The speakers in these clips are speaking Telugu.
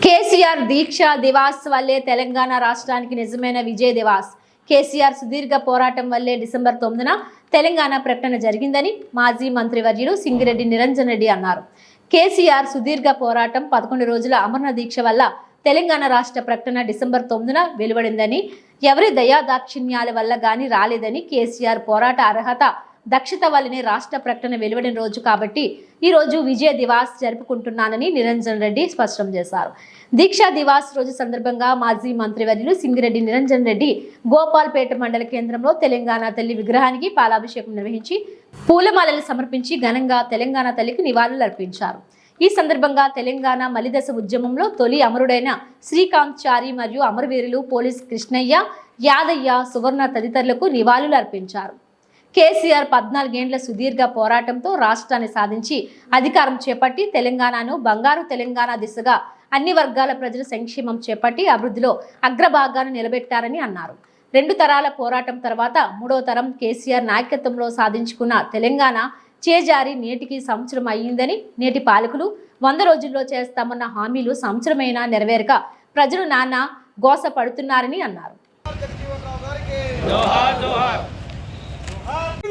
కేసీఆర్ దీక్ష దివాస్ వల్లే తెలంగాణ రాష్ట్రానికి నిజమైన విజయ్ దివాస్. కేసీఆర్ సుదీర్ఘ పోరాటం వల్లే డిసెంబర్ తొమ్మిదిన తెలంగాణ ప్రకటన జరిగిందని మాజీ మంత్రివర్యులు సింగిరెడ్డి నిరంజన్ రెడ్డి అన్నారు. కేసీఆర్ సుదీర్ఘ పోరాటం పదకొండు రోజుల అమరణ దీక్ష వల్ల తెలంగాణ రాష్ట్ర ప్రకటన డిసెంబర్ తొమ్మిదిన వెలువడిందని ఎవరి దయా దాక్షిణ్యాల వల్ల గాని రాలేదని కేసీఆర్ పోరాట అర్హత దక్షత వల్లనే రాష్ట్ర ప్రకటన వెలువడిన రోజు కాబట్టి ఈ రోజు విజయ దివాస్ జరుపుకుంటున్నానని నిరంజన్ రెడ్డి స్పష్టం చేశారు. దీక్షా దివాస్ రోజు సందర్భంగా మాజీ మంత్రివర్యులు సింగిరెడ్డి నిరంజన్ రెడ్డి గోపాల్పేట మండల కేంద్రంలో తెలంగాణ తల్లి విగ్రహానికి పాలాభిషేకం నిర్వహించి పూలమాలలు సమర్పించి ఘనంగా తెలంగాణ తల్లికి నివాళులు అర్పించారు. ఈ సందర్భంగా తెలంగాణ మలిదశ ఉద్యమంలో తొలి అమరుడైన శ్రీకాంత్ చారి మరియు అమరవీరులు పోలీస్ కృష్ణయ్య యాదయ్య సువర్ణ తదితరులకు నివాళులు అర్పించారు. కేసీఆర్ పద్నాలుగేండ్ల సుదీర్ఘ పోరాటంతో రాష్ట్రాన్ని సాధించి అధికారం చేపట్టి తెలంగాణను బంగారు తెలంగాణ దిశగా అన్ని వర్గాల ప్రజల సంక్షేమం చేపట్టి అభివృద్ధిలో అగ్రభాగాన్ని నిలబెట్టారని అన్నారు. రెండు తరాల పోరాటం తర్వాత మూడో తరం కేసీఆర్ నాయకత్వంలో సాధించుకున్న తెలంగాణ చేజారి నేటికి సంవత్సరం అయ్యిందని నేటి పాలకులు వంద రోజుల్లో చేస్తామన్న హామీలు సంవత్సరమైనా నెరవేరక ప్రజలు నాన్న గోస పడుతున్నారని అన్నారు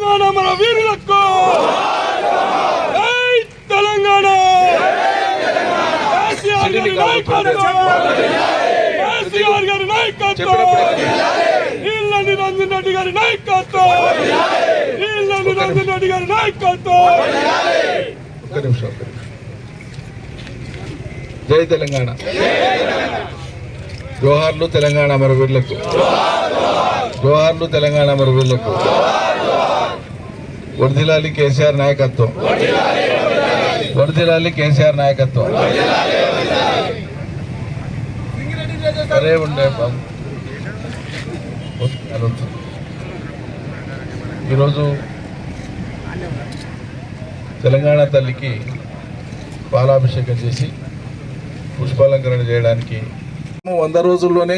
తెలంగాణ మన వీరులకు! జై తెలంగాణ! కేసీఆర్ గారి నాయకత్వం! కేసీఆర్ గారి నాయకత్వం! నీళ్ళ నిరంజన్ రెడ్డి గారి నాయకత్వం! నీళ్ళ నిరంజన్ రెడ్డి గారి నాయకత్వం! జై తెలంగాణ. జోహార్లు తెలంగాణ అమరవీరులకు జోహార్లు తెలంగాణ అమరవీరులకు వడిదిలాలి కేసీఆర్ నాయకత్వం. వడిదిలాలి కేసీఆర్ నాయకత్వం. సరే ఉండే ఈరోజు తెలంగాణ తల్లికి పాలాభిషేకం చేసి పుష్పాలంకరణ చేయడానికి. వంద రోజుల్లోనే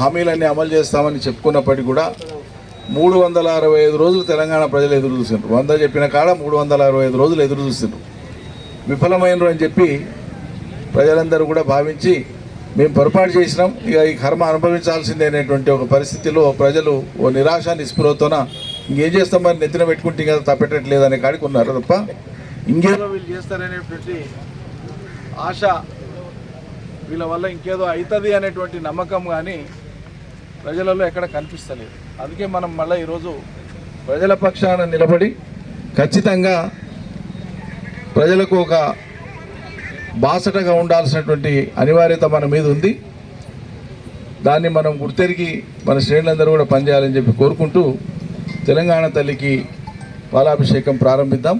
హామీలన్నీ అమలు చేస్తామని చెప్పుకున్నప్పటికీ కూడా మూడు వందల అరవై ఐదు రోజులు తెలంగాణ ప్రజలు ఎదురు చూసిండ్రు. వంద చెప్పిన కాడ మూడు వందల అరవై ఐదు రోజులు ఎదురు చూసిండ్రు. విఫలమైనరు అని చెప్పి ప్రజలందరూ కూడా భావించి మేము పొరపాటు చేసినాం. ఇక ఈ కర్మ అనుభవించాల్సిందేనటువంటి ఒక పరిస్థితిలో ప్రజలు ఓ నిరాశ నిస్పృహతోన ఇంకేం చేస్తాం మరి? నెత్తిన పెట్టుకుంటే కదా తప్పెట్టట్లేదు అనే కాడికి ఉన్నారు తప్ప ఇంకేదో వీళ్ళు చేస్తారనేటువంటి ఆశ వీళ్ళ వల్ల ఇంకేదో అవుతుంది అనేటువంటి నమ్మకం కానీ ప్రజలలో ఎక్కడ కనిపిస్తలేదు. అందుకే మనం మళ్ళీ ఈరోజు ప్రజల పక్షాన నిలబడి ఖచ్చితంగా ప్రజలకు ఒక బాసటగా ఉండాల్సినటువంటి అనివార్యత మన మీద ఉంది. దాన్ని మనం గుర్తెరిగి మన శ్రేణులందరూ కూడా పనిచేయాలని చెప్పి కోరుకుంటూ తెలంగాణ తల్లికి పాలాభిషేకం ప్రారంభిద్దాం.